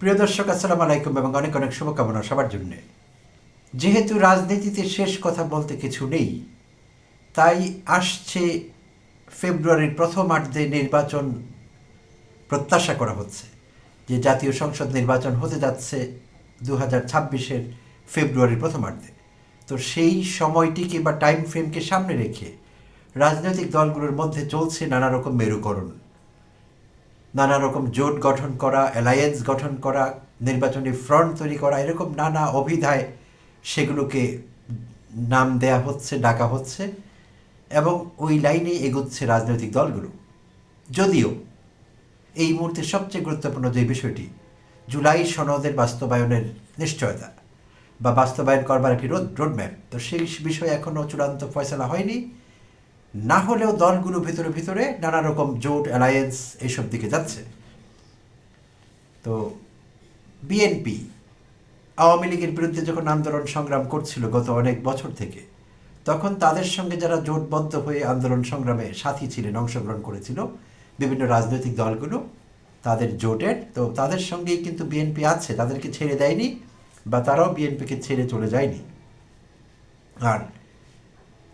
প্রিয় দর্শক, আসসালামু আলাইকুম এবং অনেক অনেক শুভকামনা সবার জন্যে। যেহেতু রাজনীতিতে শেষ কথা বলতে কিছু নেই, তাই আসছে ফেব্রুয়ারির প্রথমার্ধে নির্বাচন প্রত্যাশা করা হচ্ছে, যে জাতীয় সংসদ নির্বাচন হতে যাচ্ছে দু হাজার ছাব্বিশের ফেব্রুয়ারির প্রথম প্রথমার্ধে তো সেই সময়টিকে বা টাইম ফ্রেমকে সামনে রেখে রাজনৈতিক দলগুলোর মধ্যে চলছে নানা রকম মেরুকরণ। নানা রকম জোট গঠন করা অ্যালায়েন্স গঠন করা, নির্বাচনী ফ্রন্ট তৈরি করা, এরকম নানা অভিধায় সেগুলোকে নাম দেয়া হচ্ছে, ডাকা হচ্ছে এবং ওই লাইনে এগোচ্ছে রাজনৈতিক দলগুলো। যদিও এই মুহূর্তে সবচেয়ে গুরুত্বপূর্ণ যে বিষয়টি, জুলাই সনদের বাস্তবায়নের নিশ্চয়তা বা বাস্তবায়ন করবার একটি রোড রোডম্যাপ তো সেই বিষয়ে এখনও চূড়ান্ত ফয়সলা হয়নি। না হলেও দলগুলো ভিতরে ভিতরে নানা রকম জোট অ্যালায়েন্স এইসব দিকে যাচ্ছে। তো বিএনপি আওয়ামী লীগের বিরুদ্ধে যখন আন্দোলন সংগ্রাম করছিল গত অনেক বছর থেকে, তখন তাদের সঙ্গে যারা জোটবদ্ধ হয়ে আন্দোলন সংগ্রামে সাথী ছিলেন, অংশগ্রহণ করেছিল বিভিন্ন রাজনৈতিক দলগুলো, তাদের জোটের, তো তাদের সঙ্গেই কিন্তু বিএনপি আছে, তাদেরকে ছেড়ে দেয়নি বা তারাও বিএনপিকে ছেড়ে চলে যায়নি। আর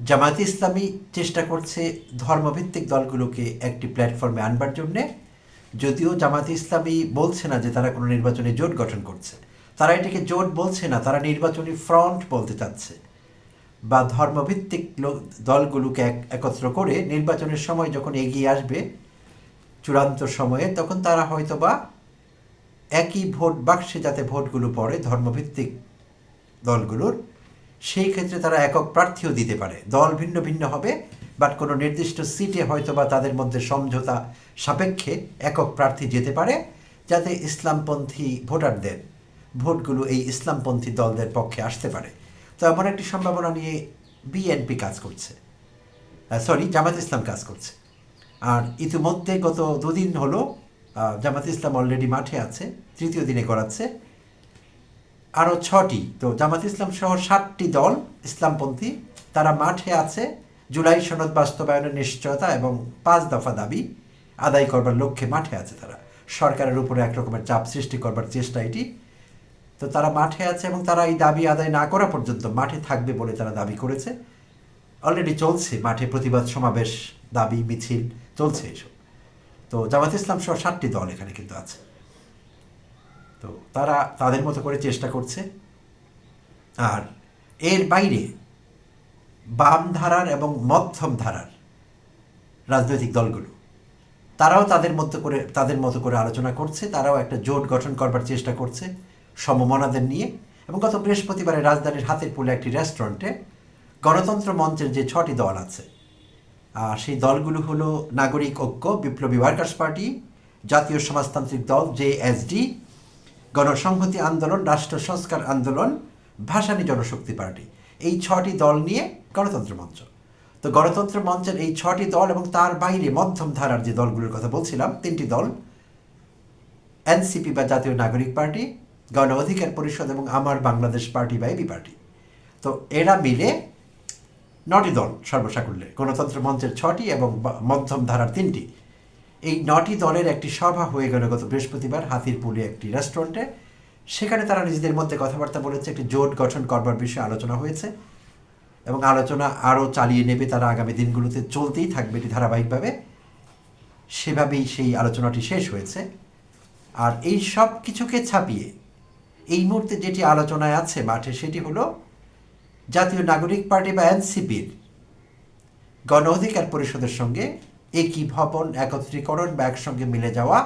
জামায়াতে ইসলামী চেষ্টা করছে ধর্মভিত্তিক দলগুলোকে একটি প্ল্যাটফর্মে আনবার জন্যে। যদিও জামায়াতে ইসলামী বলছে না যে তারা কোনো নির্বাচনী জোট গঠন করছে। তারা এটাকে জোট বলছে না, তারা নির্বাচনী ফ্রন্ট বলতে চাচ্ছে। বা ধর্মভিত্তিক দলগুলোকে এক একত্র করে নির্বাচনের সময় যখন এগিয়ে আসবে, চূড়ান্ত সময়ে, তখন তারা হয়তো বা একই ভোট বাক্সে যাতে ভোটগুলো পড়ে ধর্মভিত্তিক দলগুলোর সেই ক্ষেত্রে তারা একক প্রার্থীও দিতে পারে। দল ভিন্ন ভিন্ন হবে বাট কোনো নির্দিষ্ট সিটে হয়তো বা তাদের মধ্যে সমঝোতা সাপেক্ষে একক প্রার্থী যেতে পারে, যাতে ইসলামপন্থী ভোটারদের, ভোটগুলো এই ইসলামপন্থী দলদের পক্ষে আসতে পারে। তো এমন একটি সম্ভাবনা নিয়ে বিএনপি কাজ করছে। সরি জামাত ইসলাম কাজ করছে। আর ইতিমধ্যে গত দুদিন হলো জামাত ইসলাম অলরেডি মাঠে আছে, তৃতীয় দিনে করাচ্ছে। আরও ছটি। তো জামাত ইসলাম সহ ষাটটি দল ইসলামপন্থী, তারা মাঠে আছে। জুলাই সনদ বাস্তবায়নের নিশ্চয়তা এবং পাঁচ দফা দাবি আদায় করবার লক্ষ্যে মাঠে আছে তারা। সরকারের উপরে এক রকমের চাপ সৃষ্টি করবার চেষ্টা এটি। তো তারা মাঠে আছে এবং তারা এই দাবি আদায় না করা পর্যন্ত মাঠে থাকবে বলে তারা দাবি করেছে। অলরেডি চলছে, মাঠে প্রতিবাদ সমাবেশ, দাবি, মিছিল চলছে এসব। তো জামাত ইসলাম সহ ষাটটি দল এখানে কিন্তু আছে। তো তারা তাদের মতো করে চেষ্টা করছে। আর এর বাইরে বাম ধারার এবং মধ্যম ধারার রাজনৈতিক দলগুলো, তারাও তাদের মতো করে, তাদের মতো করে আলোচনা করছে, তারাও একটা জোট গঠন করবার চেষ্টা করছে সমমনাদের নিয়ে। এবং গত বৃহস্পতিবারে রাজধানীর হাতের পুলে একটি রেস্টুরেন্টে গণতন্ত্র মঞ্চের যে ছটি দল আছে, আর সেই দলগুলো হলো নাগরিক ঐক্য, বিপ্লবী ওয়ার্কার্স পার্টি, জাতীয় সমাজতান্ত্রিক দল জেএসডি গণসংহতি আন্দোলন, রাষ্ট্র সংস্কার আন্দোলন, ভাসানী জনশক্তি পার্টি। এই ছটি দল নিয়ে গণতন্ত্র মঞ্চ। তো গণতন্ত্র মঞ্চের এই ছটি দল এবং তার বাইরে মধ্যম ধারার যে দলগুলোর কথা বলছিলাম, তিনটি দল, এনসিপি বা জাতীয় নাগরিক পার্টি, গণ অধিকার পরিষদ এবং আমার বাংলাদেশ পার্টি বা এবি পার্টি। তো এরা মিলে নটি দল সর্বসাকুল্যে, গণতন্ত্র মঞ্চের ছটি এবং মধ্যম ধারার তিনটি। এই নটি দলের একটি সভা হয়ে গেল গত বৃহস্পতিবার হাতির পুলে একটি রেস্টুরেন্টে। সেখানে তারা নিজেদের মধ্যে কথাবার্তা বলেছে, একটি জোট গঠন করবার বিষয়ে আলোচনা হয়েছে এবং আলোচনা আরও চালিয়ে নেবে তারা আগামী দিনগুলোতে, চলতেই থাকবে এটি ধারাবাহিকভাবে। সেভাবেই সেই আলোচনাটি শেষ হয়েছে। আর এই সব কিছুকে ছাপিয়ে এই মুহূর্তে যেটি আলোচনায় আছে মাঠে, সেটি হলো জাতীয় নাগরিক পার্টি বা এনসিপির গণ অধিকার পরিষদের সঙ্গে একই ভবন একত্রীকরণ বা একসঙ্গে মিলে যাওয়া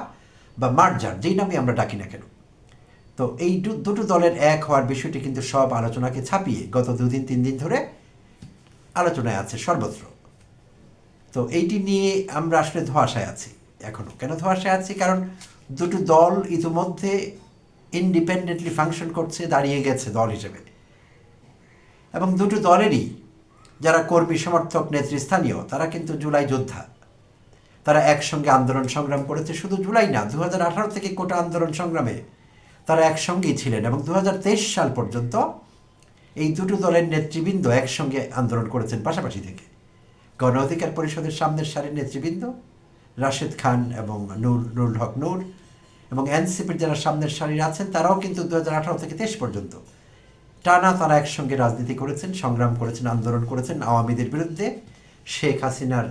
বা মার্জার, যেই নামে আমরা ডাকি না কেন। তো এই দুটো দলের এক হওয়ার বিষয়টি কিন্তু সব আলোচনাকে ছাপিয়ে গত দুদিন, তিন দিন ধরে আলোচনায় আছে সর্বত্র। তো এইটি নিয়ে আমরা আসলে ধোয়াশায় আছি এখনও কেন ধোয়াশায় আছি? কারণ দুটো দল ইতিমধ্যে ইন্ডিপেন্ডেন্টলি ফাংশন করছে, দাঁড়িয়ে গেছে দল হিসেবে। এবং দুটো দলেরই যারা কর্মী, সমর্থক, নেতৃস্থানীয়, তারা কিন্তু জুলাই যোদ্ধা। তারা একসঙ্গে আন্দোলন সংগ্রাম করেছে শুধু জুলাই না দু হাজার আঠারো থেকে কোটা আন্দোলন সংগ্রামে তারা একসঙ্গেই ছিলেন এবং দু হাজার তেইশ সাল পর্যন্ত এই দুটো দলের নেতৃবৃন্দ একসঙ্গে আন্দোলন করেছেন পাশাপাশি থেকে। গণ অধিকার পরিষদের সামনের সারির নেতৃবৃন্দ রাশেদ খান এবং নূর, নুরুল হক নূর এবং এনসিপির যারা সামনের সারির আছেন, তারাও কিন্তু দু থেকে তেইশ পর্যন্ত টানা তারা একসঙ্গে রাজনীতি করেছেন, সংগ্রাম করেছেন, আন্দোলন করেছেন। আওয়ামীদের বিরুদ্ধে শেখ হাসিনার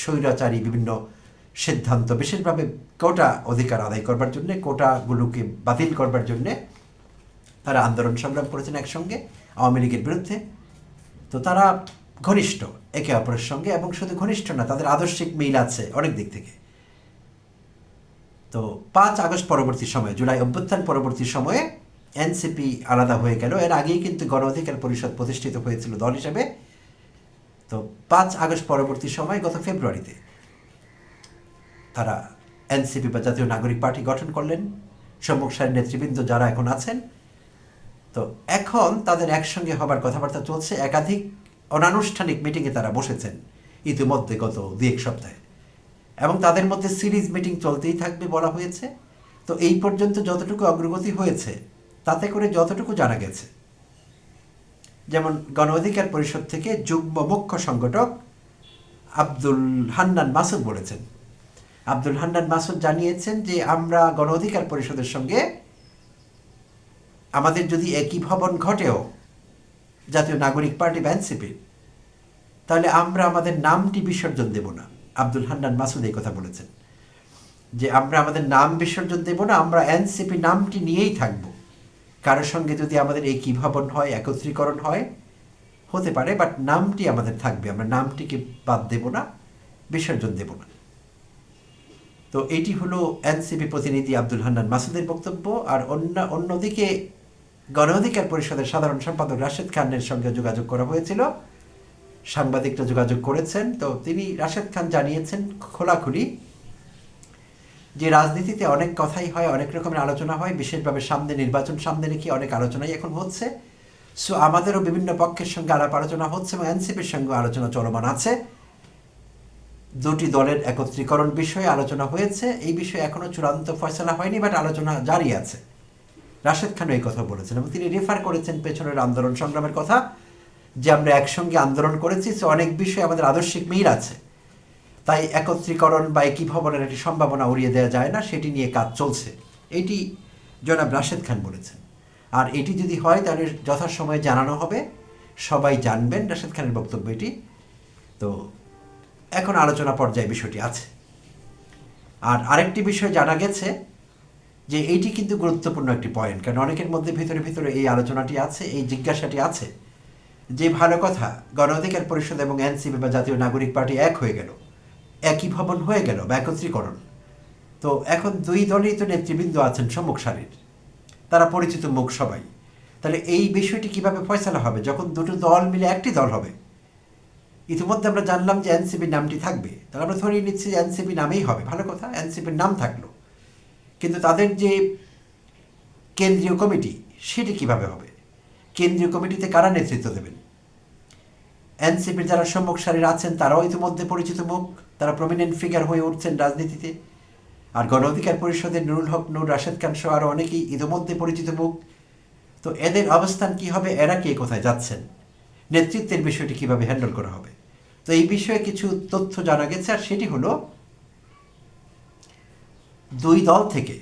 স্বৈরাচারী বিভিন্ন সিদ্ধান্ত, বিশেষভাবে কোটা অধিকার আদায় করবার জন্যে, কোটাগুলোকে বাতিল করবার জন্যে তারা আন্দোলন সংগ্রাম করেছেন একসঙ্গে, আওয়ামী লীগের বিরুদ্ধে। তো তারা ঘনিষ্ঠ, একে অপরের সঙ্গে এবং শুধু ঘনিষ্ঠ না, তাদের আদর্শিক মিল আছে অনেক দিক থেকে। তো পাঁচ আগস্ট পরবর্তী সময়ে, জুলাই অভ্যুত্থান পরবর্তী সময়ে, এনসিপি আলাদা হয়ে গেল। এর আগেই কিন্তু গণ অধিকার পরিষদ প্রতিষ্ঠিত হয়েছিল দল হিসেবে। তো পাঁচ আগস্ট পরবর্তী সময় গত ফেব্রুয়ারিতে তারা এনসিপি বা জাতীয় নাগরিক পার্টি গঠন করলেন। সম্মুখ সারির নেতৃবৃন্দ যারা এখন আছেন, তো এখন তাদের একসঙ্গে হবার কথাবার্তা চলছে। একাধিক অনানুষ্ঠানিক মিটিংয়ে তারা বসেছেন ইতিমধ্যে গত দু এক সপ্তাহে। এবং তাদের মধ্যে সিরিজ মিটিং চলতেই থাকবে বলা হয়েছে। তো এই পর্যন্ত যতটুকু অগ্রগতি হয়েছে, তাতে করে যতটুকু জানা গেছে যেমন গণ অধিকার পরিষদ থেকে যুগ্ম মুখ্য সংগঠক আব্দুল হান্নান মাসুদ বলেছেন। আব্দুল হান্নান মাসুদ জানিয়েছেন যে আমরা গণ অধিকার পরিষদের সঙ্গে আমাদের যদি একই ভবন ঘটেও, জাতীয় নাগরিক পার্টি এনসিপির তাহলে আমরা আমাদের নামটি বিসর্জন দেব না। আব্দুল হান্নান মাসুদ এই কথা বলেছেন যে আমরা আমাদের নাম বিসর্জন দেব না, আমরা এনসিপি নামটি নিয়েই থাকব। কারোর সঙ্গে যদি আমাদের একই ভবন হয়, একত্রীকরণ হয়, হতে পারে বাট নামটি আমাদের থাকবে। আমরা নামটিকে বাদ দেব না, বিসর্জন দেব না। তো এটি হলো এনসিপি প্রতিনিধি আব্দুল হান্নান মাসুদের বক্তব্য। আর অন্য, অন্যদিকে গণ অধিকার পরিষদের সাধারণ সম্পাদক রাশেদ খানের সঙ্গে যোগাযোগ করা হয়েছিল। সাংবাদিকরা যোগাযোগ করেছেন। তো তিনি, রাশেদ খান জানিয়েছেন খোলাখুলি যে রাজনীতিতে অনেক কথাই হয়, অনেক রকমের আলোচনা হয়, বিশেষভাবে সামনে নির্বাচন, সামনে রেখে অনেক আলোচনাই এখন হচ্ছে। সো আমাদেরও বিভিন্ন পক্ষের সঙ্গে আলাপ আলোচনা হচ্ছে এবং এনসিপির সঙ্গে আলোচনা চলমান আছে। দুটি দলের একত্রীকরণ বিষয়ে আলোচনা হয়েছে। এই বিষয়ে এখনও চূড়ান্ত ফয়সলা হয়নি, বাট আলোচনা জারি আছে। রাশেদ খান এই কথা বলেছেন এবং তিনি রেফার করেছেন পেছনের আন্দোলন সংগ্রামের কথা, যে আমরা একসঙ্গে আন্দোলন করেছি। সে অনেক বিষয়ে আমাদের আদর্শিক মিল আছে। তাই একত্রীকরণ বা একই ভবনের একটি সম্ভাবনা উড়িয়ে দেওয়া যায় না, সেটি নিয়ে কাজ চলছে। এটি জনাব রাশেদ খান বলেছেন। আর এটি যদি হয়, তাহলে যথাসময়ে জানানো হবে। সবাই জানবেন, রাশেদ খানের বক্তব্য এটি। তো এখন আলোচনা পর্যায়ে বিষয়টি আছে। আর আরেকটি বিষয় জানা গেছে যে এইটি কিন্তু গুরুত্বপূর্ণ একটি পয়েন্ট কারণ অনেকের মধ্যে ভিতরে ভিতরে এই আলোচনাটি আছে, এই জিজ্ঞাসাটি আছে। যে ভালো কথা গণ অধিকার পরিষদ এবং এনসিপি বা জাতীয় নাগরিক পার্টি এক হয়ে গেল। একই ভবন হয়ে গেল বা একত্রীকরণ তো এখন দুই দলেই তো নেতৃবৃন্দ আছেন সম্মুখ সারির। তারা পরিচিত মুখ সবাই। তাহলে এই বিষয়টি কীভাবে ফয়সলা হবে? যখন দুটো দল মিলে একটি দল হবে। ইতিমধ্যে আমরা জানলাম যে এনসিপি নামটি থাকবে। তাহলে আমরা ধরিয়ে নিচ্ছি যে এনসিপি নামেই হবে। ভালো কথা, এনসিপির নাম থাকল। কিন্তু তাদের যে কেন্দ্রীয় কমিটি, সেটি কীভাবে হবে? কেন্দ্রীয় কমিটিতে কারা নেতৃত্ব দেবেন? এনসিপির যারা সম্মুখ সারির আছেন, তারাও ইতিমধ্যে পরিচিত মুখ। তারা প্রমিনেন্ট ফিগার হয়ে উঠছেন রাজনীতিতে। আর গণ অধিকার পরিষদের নুরুল হক, নুর রাশেদ খান সহ আরও অনেকেই ইতিমধ্যে পরিচিত মুখ। তো এদের অবস্থান কি হবে? এরা কে কোথায় যাচ্ছেন? নেতৃত্বের বিষয়টি কীভাবে হ্যান্ডেল করা হবে? তো এই বিষয়ে কিছু তথ্য জানা গেছে, আর সেটি হলো, দুই দল থেকে,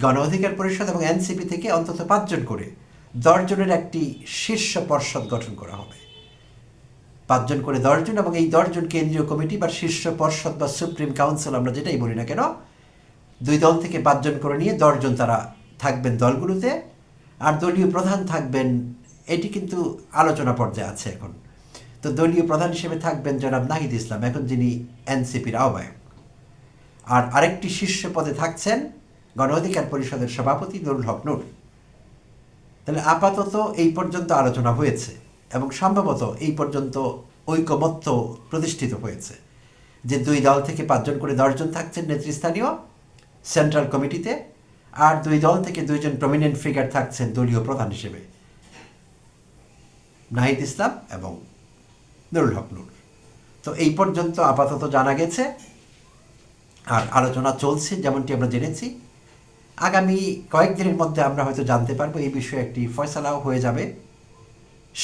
গণ অধিকার পরিষদ এবং এনসিপি থেকে অন্তত পাঁচজন করে দশজনের একটি শীর্ষ পর্ষদ গঠন করা হবে। পাঁচজন করে দশজন এবং এই দশজন কেন্দ্রীয় কমিটি বা শীর্ষ পর্ষদ বা সুপ্রিম কাউন্সিল, আমরা যেটাই বলি না কেন, দুই দল থেকে পাঁচজন করে নিয়ে দশজন তারা থাকবেন দলগুলোতে। আর দলীয় প্রধান থাকবেন, এটি কিন্তু আলোচনা পর্যায়ে আছে এখন। তো দলীয় প্রধান হিসেবে থাকবেন জনাব নাহিদ ইসলাম, এখন যিনি এনসিপির আহ্বায়ক। আর আরেকটি শীর্ষ পদে থাকছেন গণ অধিকার পরিষদের সভাপতি নুরুল হক নুর। তাহলে আপাতত এই পর্যন্ত আলোচনা হয়েছে। এবং সম্ভবত এই পর্যন্ত ঐকমত্য প্রতিষ্ঠিত হয়েছে যে দুই দল থেকে পাঁচজন করে দশজন থাকছেন নেতৃস্থানীয় সেন্ট্রাল কমিটিতে, আর দুই দল থেকে দুইজন প্রমিনেন্ট ফিগার থাকছেন দলীয় প্রধান হিসেবে। নাহিদ ইসলাম এবং নুরুল হক নুর। তো এই পর্যন্ত আপাতত জানা গেছে, আর আলোচনা চলছে, যেমনটি আমরা জেনেছি। আগামী কয়েকদিনের মধ্যে আমরা হয়তো জানতে পারব, এই বিষয়ে একটি ফয়সালাও হয়ে যাবে।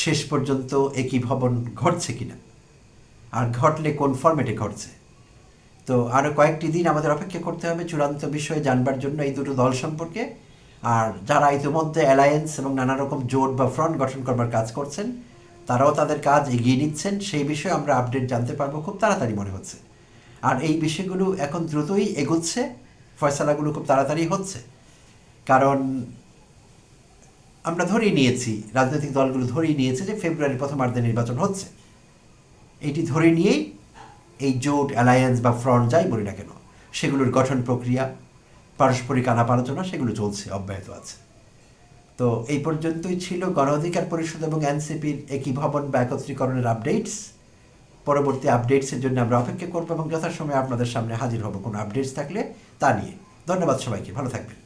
শেষ পর্যন্ত একই ভবন ঘটছে কিনা? আর ঘটলে কোন ফরম্যাটে ঘটছে? তো আরও কয়েকটি দিন আমাদের অপেক্ষা করতে হবে চূড়ান্ত বিষয়ে জানবার জন্য এই দুটো দল সম্পর্কে। আর যারা ইতিমধ্যে অ্যালায়েন্স এবং নানা রকম জোট বা ফ্রন্ট গঠন করবার কাজ করছেন, তারাও তাদের কাজ এগিয়ে নিচ্ছেন, সেই বিষয়ে আমরা আপডেট জানতে পারব খুব তাড়াতাড়ি মনে হচ্ছে। আর এই বিষয়গুলো এখন দ্রুতই এগুচ্ছে, ফয়সালাগুলো খুব তাড়াতাড়ি হচ্ছে। কারণ আমরা ধরেই নিয়েছি, রাজনৈতিক দলগুলো ধরেই নিয়েছে যে ফেব্রুয়ারির প্রথমার্ধে নির্বাচন হচ্ছে। এটি ধরে নিয়েই এই জোট অ্যালায়েন্স বা ফ্রন্ট যাই বলি না কেন, সেগুলোর গঠন প্রক্রিয়া, পারস্পরিক আলাপ আলোচনা, সেগুলো চলছে, অব্যাহত আছে। তো এই পর্যন্তই ছিল গণ অধিকার পরিষদ এবং এনসিপির একীভবন বা একত্রীকরণের আপডেটস পরবর্তী আপডেটসের জন্য আমরা অপেক্ষা করব এবং যথাসময়ে আপনাদের সামনে হাজির হব। কোনো আপডেটস থাকলে তা নিয়ে। ধন্যবাদ সবাইকে, ভালো থাকবেন।